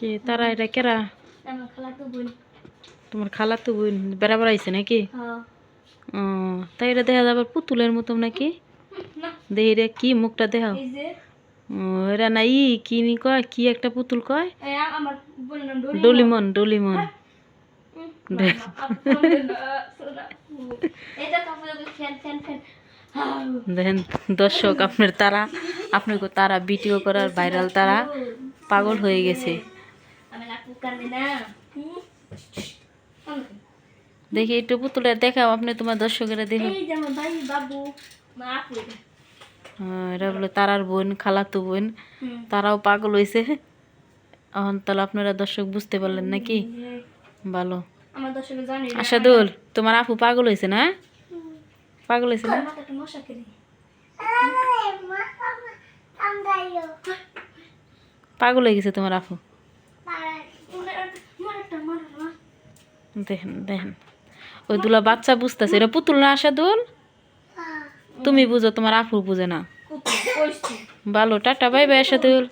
কি? তারা এটা কেরা? তোমার খালা তো বোন? বেড়াবার আইছে নাকি? হ্যাঁ। তাই এটা দেখা যাবে পুতুলের মতন নাকি? দেখি রে কি মুখটা দেখাও। এরা না ই কি নি কয়? কি একটা পুতুল কয়? ডলিমন। ডলিমন দেখেন দর্শক আপনার তারা আপনাকে তারা ভিডিও করার ভাইরাল তারা পাগল হয়ে গেছে। দেখি একটু পুতুলের দেখাও আপনি তোমার দর্শকেরা দেখুন এই যে আমার ভাই বাবু মা আপু এটা। হ্যাঁ, এরা বলে তারার বোন খালাতো বোন। তারাও পাগল হয়েছে এখন তাহলে আপনারা দর্শক বুঝতে পারলেন নাকি? ভালো। আশাদুল তোমার আপু পাগল হয়েছে না? পাগল হয়েছে না? পাগল হয়ে গেছে তোমার আপু। দেখেন দেখেন। ওই দুলা বাচ্চা বুঝতেছে। এটা পুতুল না আসা দুল তুমি বুঝো তোমার আপু বুঝে না। ভালো টাটা বাই বাই আশাদুল